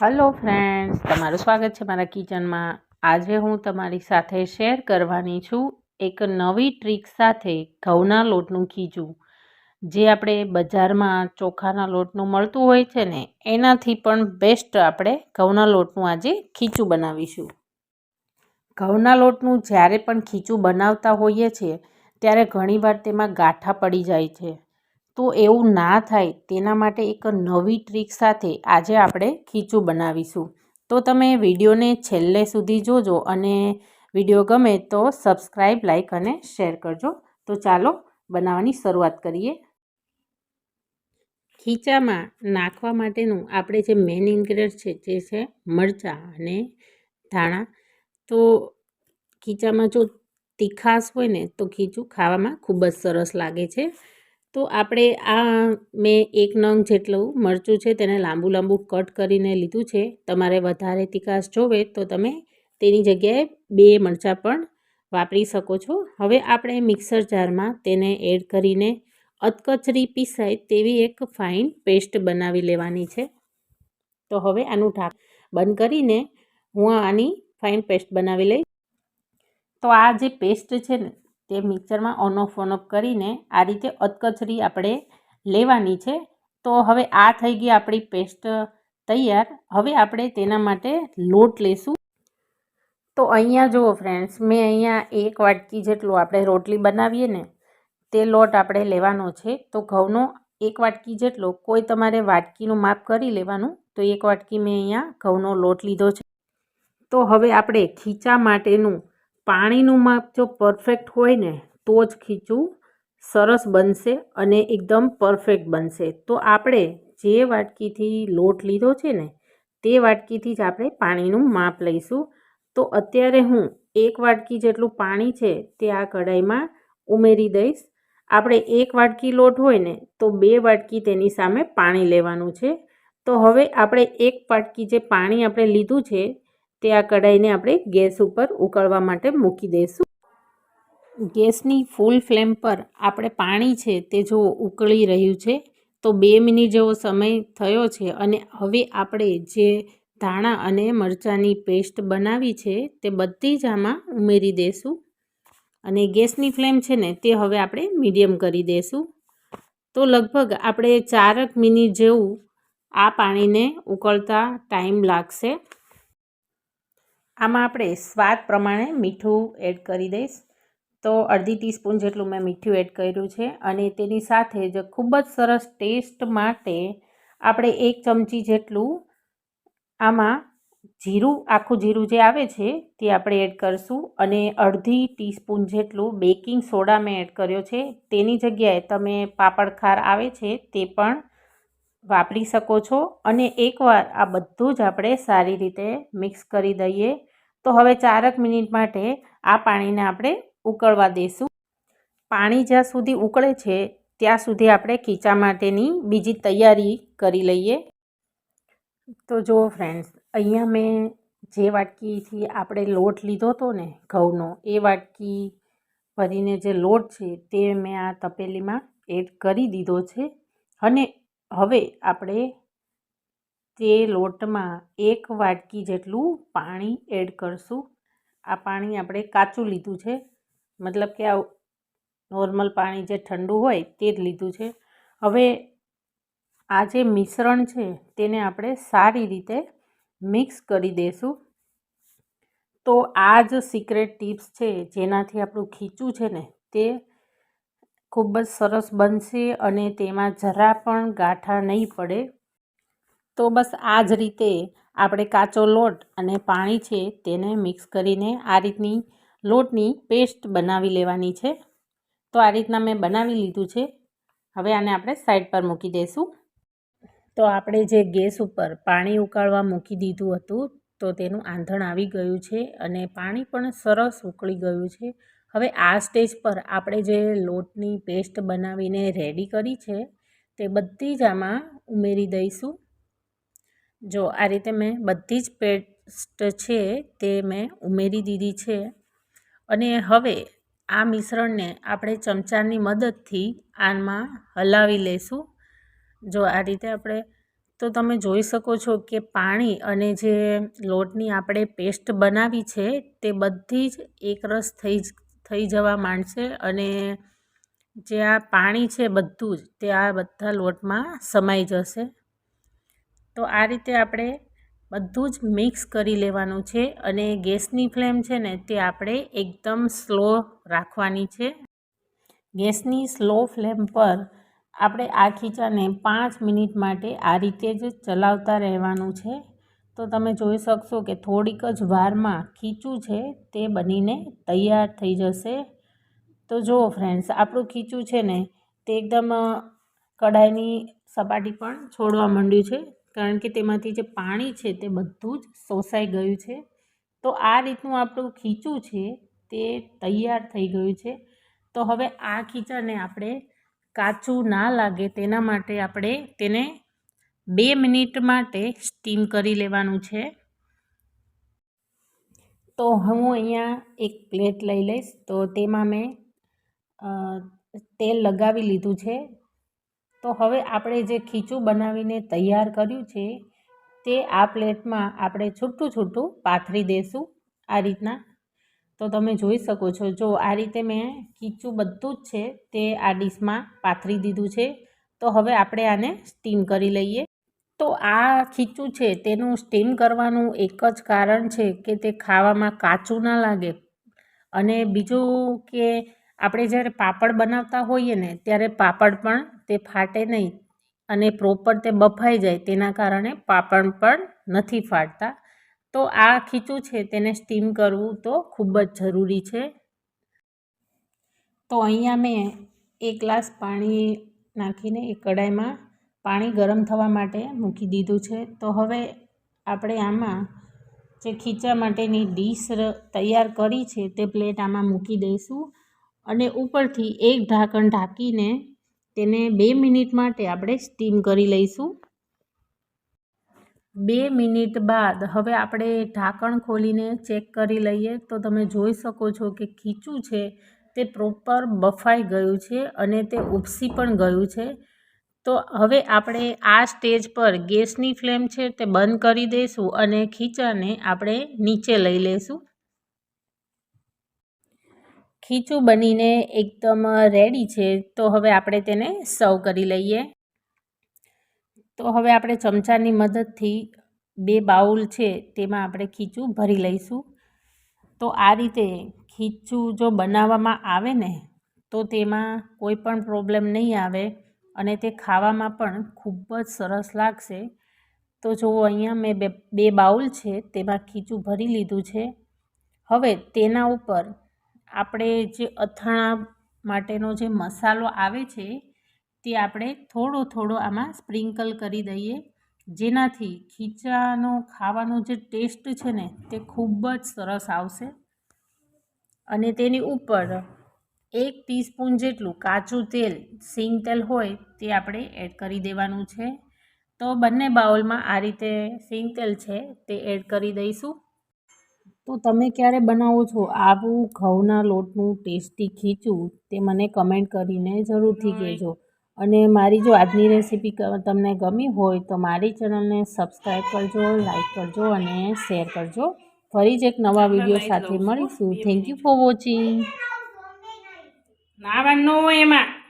Hello friends તમારું સ્વાગત છે મારા કિચનમાં. આજે હું તમારી સાથે શેર કરવાની છું એક નવી ટ્રીક સાથે ઘઉંના લોટનું ખીચું જે આપણે બજારમાં ચોખાના લોટનું મળતું હોય છે ને, એનાથી પણ બેસ્ટ આપણે ઘઉંના લોટનું આજે ખીચું બનાવીશું. ઘઉંના લોટનું જ્યારે પણ ખીચું બનાવતા હોઈએ છીએ, ત્યારે ઘણીવાર તેમાં ગાંઠા પડી જાય છે. તો એવું ના થાય. તેના માટે એક નવી ટ્રીક સાથે આજે આપણે ખીચું બનાવીશું. તો તમે વિડીયોને છેલ્લે સુધી જોજો અને વીડિયો ગમે તો સબસ્ક્રાઈબ લાઈક અને શેર કરજો. તો ચાલો બનાવવાની શરૂઆત કરીએ. ખીચામાં નાખવા માટેનું આપણે જે મેઇન ઇન્ગ્રેડિયન્ટ છે જે છે મરચાં અને ધાણા. તો ખીચામાં જો તીખાશ હોય ને તો ખીચું ખાવામાં ખૂબ જ સરસ લાગે છે. તો આપણે આ મેં એક નંગ જેટલું મરચું છે તેને લાંબુ લાંબુ કટ કરીને લીધું છે. તમારે વધારે તીખાશ જોવે તો તમે તેની જગ્યાએ બે મરચાં પણ વાપરી શકો છો. હવે આપણે મિક્સર જારમાં તેને એડ કરીને અધકચરી પીસાય તેવી એક ફાઇન પેસ્ટ બનાવી લેવાની છે. તો હવે આનું ઢાક બંધ કરીને હું આની ફાઇન પેસ્ટ બનાવી લઈશ. તો આ જે પેસ્ટ છે ને તે મિક્સરમાં ઓન ઓફ ઓન ઓફ કરીને આ રીતે અધકચરી આપણે લેવાની છે. તો હવે આ થઈ ગઈ આપણી પેસ્ટ તૈયાર. હવે આપણે તેના માટે લોટ લેશું. તો અહીંયા જુઓ ફ્રેન્ડ્સ મેં અહીંયા એક વાટકી જેટલું આપણે રોટલી બનાવીએ ને, તે લોટ આપણે લેવાનો છે. તો ઘઉંનો એક વાટકી જેટલો, કોઈ તમારે વાટકીનું માપ કરી લેવાનું, તો એક વાટકી મેં અહીંયા ઘઉંનો લોટ લીધો છે. તો હવે આપણે ખીચા માટેનું પાણીનું માપ જો પરફેક્ટ હોય ને, તો જ ખીચું સરસ બનશે અને એકદમ પરફેક્ટ બનશે. તો આપણે જે વાટકીથી લોટ લીધો છે ને, તે વાટકીથી જ આપણે પાણીનું માપ લઈશું. તો અત્યારે હું એક વાટકી જેટલું પાણી છે તે આ કઢાઈમાં ઉમેરી દઈશ. આપણે એક વાટકી લોટ હોય ને, તો બે વાટકી તેની સામે પાણી લેવાનું છે. તો હવે આપણે એક વાટકી જે પાણી આપણે લીધું છે તે આ કઢાઈને આપણે ગેસ ઉપર ઉકળવા માટે મૂકી દઈશું. ગેસની ફૂલ ફ્લેમ પર આપણે પાણી છે તે જો ઉકળી રહ્યું છે, તો બે મિનિટ જેવો સમય થયો છે અને હવે આપણે જે ધાણા અને મરચાંની પેસ્ટ બનાવી છે તે બધી જ આમાં ઉમેરી દઈશું. અને ગેસની ફ્લેમ છે ને તે હવે આપણે મીડિયમ કરી દઈશું. તો લગભગ આપણે ચારક મિનિટ જેવું આ પાણીને ઉકળતા ટાઈમ લાગશે. આમાં આપણે સ્વાદ પ્રમાણે મીઠું એડ કરી દઈશ. તો અડધી ટીસ્પૂન જેટલું મેં મીઠું એડ કર્યું છે અને તેની સાથે જ ખૂબ જ સરસ ટેસ્ટ માટે આપણે એક ચમચી જેટલું આમાં જીરું, આખું જીરું જે આવે છે તે આપણે એડ કરીશું અને અડધી ટીસ્પૂન જેટલું બેકિંગ સોડા મેં એડ કર્યો છે. તેની જગ્યાએ તમે પાપડખાર આવે છે તે પણ વાપરી શકો છો અને એકવાર આ બધું જ આપણે સારી રીતે મિક્સ કરી દઈએ. તો હવે ચારક મિનિટ માટે આ પાણીને આપણે ઉકળવા દઈશું. પાણી જ્યાં સુધી ઉકળે છે, ત્યાં સુધી આપણે ખીચા માટેની બીજી તૈયારી કરી લઈએ. તો જુઓ ફ્રેન્ડ્સ અહીંયા મેં જે વાટકીથી આપણે લોટ લીધો હતો ને, ઘઉંનો, એ વાટકી ભરીને જે લોટ છે, તે મેં આ તપેલીમાં એડ કરી દીધો છે. અને હવે આપણે તે લોટમાં એક વાટકી જેટલું પાણી એડ કરશું. આ પાણી આપણે કાચું લીધું છે. મતલબ કે આ નોર્મલ પાણી જે ઠંડુ હોય તે જ લીધું છે. હવે આ જે મિશ્રણ છે તેને આપણે સારી રીતે મિક્સ કરી દઈશું તો આ જ સિક્રેટ ટિપ્સ છે જેનાથી આપણું ખીચું છે ને તે ખૂબ જ સરસ બનશે અને તેમાં જરા પણ ગાંઠા નહીં પડે. તો બસ આ જ રીતે આપણે કાચો લોટ અને પાણી છે તેને મિક્સ કરીને આ રીતની લોટની પેસ્ટ બનાવી લેવાની છે. તો આ રીતના મેં બનાવી લીધું છે. હવે આને આપણે સાઈડ પર મૂકી દઈશું તો આપણે જે ગેસ ઉપર પાણી ઉકાળવા મૂકી દીધું હતું, તો તેનું આંધણ આવી ગયું છે અને પાણી પણ સરસ ઉકળી ગયું છે. હવે આ સ્ટેજ પર આપણે જે લોટની પેસ્ટ બનાવીને રેડી કરી છે, તે બધી જ આમાં ઉમેરી દઈશું. જો આ રીતે મેં બધી જ પેસ્ટ છે તે મેં ઉમેરી દીધી છે. અને હવે આ મિશ્રણને આપણે ચમચાની મદદથી આમાં હલાવી લઈશું જો આ રીતે આપણે, તો તમે જોઈ શકો છો કે પાણી અને જે લોટની આપણે પેસ્ટ બનાવી છે તે બધી જ એકરસ થઈ થઈ જવા માંડશે અને જે આ પાણી છે બધું જ તે આ બધા લોટમાં સમાઈ જશે. તો આ રીતે આપણે બધું જ મિક્સ કરી લેવાનું છે અને ગેસની ફ્લેમ છે ને તે આપણે એકદમ સ્લો રાખવાની છે. ગેસની સ્લો ફ્લેમ પર આપણે આ ખીચાને પાંચ મિનિટ માટે આ રીતે જ ચલાવતા રહેવાનું છે. તો તમે જોઈ શકશો કે થોડીક જ વારમાં ખીચું છે તે બનીને તૈયાર થઈ જશે. તો જુઓ ફ્રેન્ડ્સ, આપણું ખીચું છે ને તે એકદમ કઢાઈની સપાટી પણ છોડવા માંડ્યું છે. કારણ કે તેમાંથી જે પાણી છે તે બધું જ શોષાઈ ગયું છે. તો આ રીતનું આપણું ખીચું છે તે તૈયાર થઈ ગયું છે. તો હવે આ ખીચાને આપણે કાચું ના લાગે તેના માટે આપણે તેને બે મિનિટ માટે સ્ટીમ કરી લેવાનું છે. તો હું અહીંયા એક પ્લેટ લઈ લઈશ. તો તેમાં મેં તેલ લગાવી લીધું છે. તો હવે આપણે જે ખીચું બનાવીને તૈયાર કર્યું છે, તે આ પ્લેટમાં આપણે છૂટું છૂટું પાથરી દઈશું આ રીતના. તો તમે જોઈ શકો છો, જો આ રીતે મેં ખીચું બધું જ છે, તે આ ડીશમાં પાથરી દીધું છે. તો હવે આપણે આને સ્ટીમ કરી લઈએ. તો આ ખીચું છે, તેનું સ્ટીમ કરવાનું એક જ કારણ છે કે તે ખાવામાં કાચું ના લાગે. અને બીજું કે આપણે જ્યારે પાપડ બનાવતા હોઈએ ને, ત્યારે પાપડ પણ તે ફાટે નહીં અને પ્રોપર તે બફાઈ જાય તેના કારણે પાપડ પણ નથી ફાટતા. તો આ ખીચું છે તેને સ્ટીમ કરવું તો ખૂબ જ જરૂરી છે. તો અહીંયા મેં એક ગ્લાસ પાણી નાખીને એ કઢાઈમાં પાણી ગરમ થવા માટે મૂકી દીધું છે. તો હવે આપણે આમાં જે ખીચા માટેની ડીશ તૈયાર કરી છે તે પ્લેટ આમાં મૂકી દઈશું અને ઉપરથી એક ઢાંકણ ઢાંકીને તેને બે મિનિટ માટે આપણે સ્ટીમ કરી લઈશું. બે મિનિટ બાદ હવે આપણે ઢાંકણ ખોલીને ચેક કરી લઈએ તો તમે જોઈ શકો છો કે ખીચું છે તે પ્રોપર બફાઈ ગયું છે અને તે ઉપસી પણ ગયું છે. તો હવે આપણે આ સ્ટેજ પર ગેસની ફ્લેમ છે તે બંધ કરી દઈશું અને ખીચાને આપણે નીચે લઈ લઈશું. ખીચું બનીને એકદમ રેડી છે, તો હવે આપણે તેને સર્વ કરી લઈએ. તો હવે આપણે ચમચાની મદદથી બે બાઉલ છે તેમાં આપણે ખીચું ભરી લઈશું. તો આ રીતે ખીચું જો બનાવવામાં આવે ને, તો તેમાં કોઈ પણ પ્રોબ્લેમ નહીં આવે અને તે ખાવામાં પણ ખૂબ જ સરસ લાગશે. તો જુઓ અહીંયા મેં બે બે બાઉલ છે, તેમાં ખીચું ભરી લીધું છે. હવે તેના ઉપર આપણે જે અથાણા માટેનો જે મસાલો આવે છે, તે આપણે થોડો થોડો આમાં સ્પ્રિંકલ કરી દઈએ. જેનાથી ખીચાનો, ખાવાનો જે ટેસ્ટ છે ને, તે ખૂબ જ સરસ આવશે. અને તેની ઉપર એક ટીસ્પૂન જેટલું કાચું તેલ, સિંગ તેલ હોય, તે આપણે એડ કરી દેવાનું છે. તો બંને બાઉલમાં આ રીતે સિંગ તેલ છે, તે એડ કરી દઈશું. તો તમે ક્યારે બનાવો છો? આવું ઘઉંના લોટનું ટેસ્ટી ખીચું તે મને કમેન્ટ કરીને જરૂરથી કહેજો. અને મારી જો આજની રેસીપી તમને ગમી હોય તો મારી ચેનલને સબસ્ક્રાઈબ કરજો લાઈક કરજો અને શેર કરજો. ફરી જ એક નવા વીડિયો સાથે મળીશું. થેન્ક યુ ફોર વોચિંગ ના હોય એમાં.